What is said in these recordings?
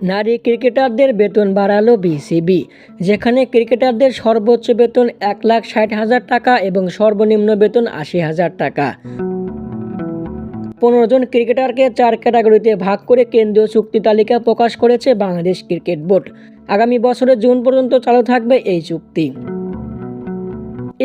নারী ক্রিকেটারদের বেতন বাড়ালো বিসিবি, যেখানে ক্রিকেটারদের সর্বোচ্চ বেতন এক লাখ ষাট হাজার টাকা এবং সর্বনিম্ন বেতন আশি হাজার টাকা। পনেরো জন ক্রিকেটারকে চার ক্যাটাগরিতে ভাগ করে কেন্দ্রীয় চুক্তি তালিকা প্রকাশ করেছে বাংলাদেশ ক্রিকেট বোর্ড। আগামী বছরের জুন পর্যন্ত চালু থাকবে এই চুক্তি।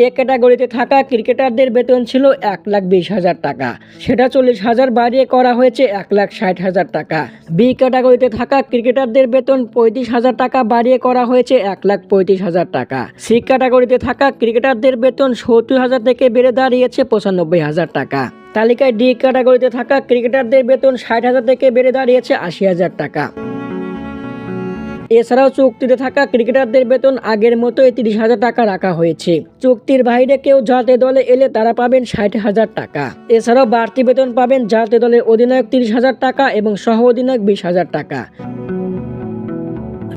এ ক্যাটাগরিতে থাকা ক্রিকেটারদের বেতন ছিল এক লাখ বিশ হাজার টাকা। সেটা চল্লিশ হাজার বাড়িয়ে করা হয়েছে এক লাখ ষাট হাজার টাকা। বি ক্যাটাগরিতে থাকা ক্রিকেটারদের বেতন পঁয়ত্রিশ হাজার টাকা বাড়িয়ে করা হয়েছে এক লাখ পঁয়ত্রিশ হাজার টাকা। সি ক্যাটাগরিতে থাকা ক্রিকেটারদের বেতন সত্তর হাজার থেকে বেড়ে দাঁড়িয়েছে পঁচানব্বই হাজার টাকা। তালিকায় ডি ক্যাটাগরিতে থাকা ক্রিকেটারদের বেতন ষাট হাজার থেকে বেড়ে দাঁড়িয়েছে আশি হাজার টাকা। এছাড়াও চুক্তিতে থাকা ক্রিকেটারদের বেতন আগের মতোই তিরিশ হাজার টাকা রাখা হয়েছে। চুক্তির বাইরে কেউ জাতীয় দলে এলে তারা পাবেন ষাট হাজার টাকা। এছাড়াও বাড়তি বেতন পাবেন জাতীয় দলের অধিনায়ক তিরিশ হাজার টাকা এবং সহ অধিনায়ক বিশ হাজার টাকা।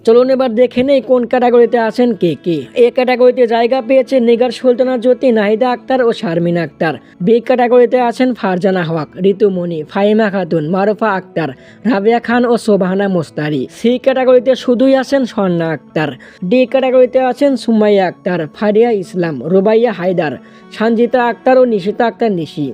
চলুন এবার দেখে নেই কোন ক্যাটাগরিতে আছেন কে কে। এ ক্যাটাগরিতে জায়গা পেয়েছে নিগার সুলতানা জ্যোতি, নাহিদা আক্তার ও শারমিন আক্তার। বি ক্যাটাগরিতে আছেন ফারজানা হক, ঋতুমণি, ফাহিমা খাতুন, মারুফা আক্তার, রাবিয়া খান ও সোবাহানা মোস্তারি। সি ক্যাটাগরিতে শুধুই আছেন স্বর্ণা আক্তার। ডি ক্যাটাগরিতে আছেন সুমাইয়া আক্তার, ফারিয়া ইসলাম, রুবাইয়া হায়দার সঞ্জিতা আক্তার ও নিশিতা আক্তার নিশি।